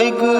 I good.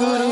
গুরু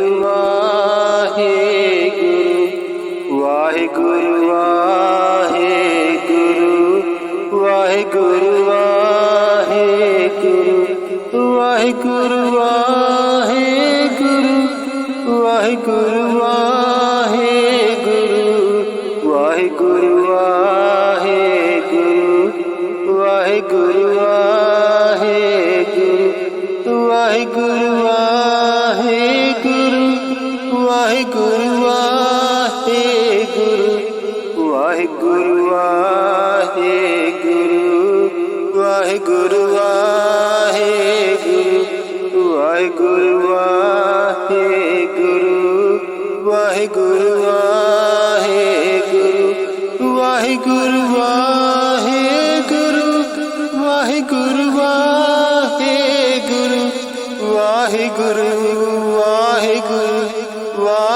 হয় গু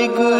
Like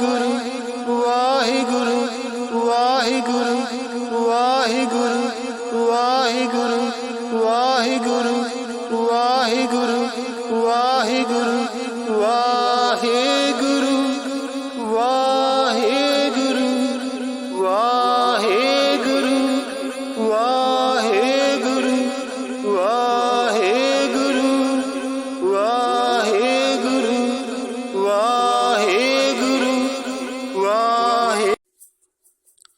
গুরু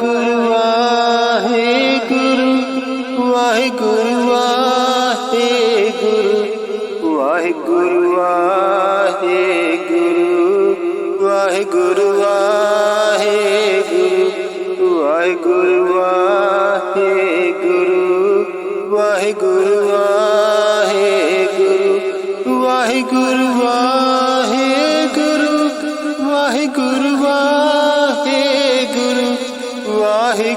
গুণ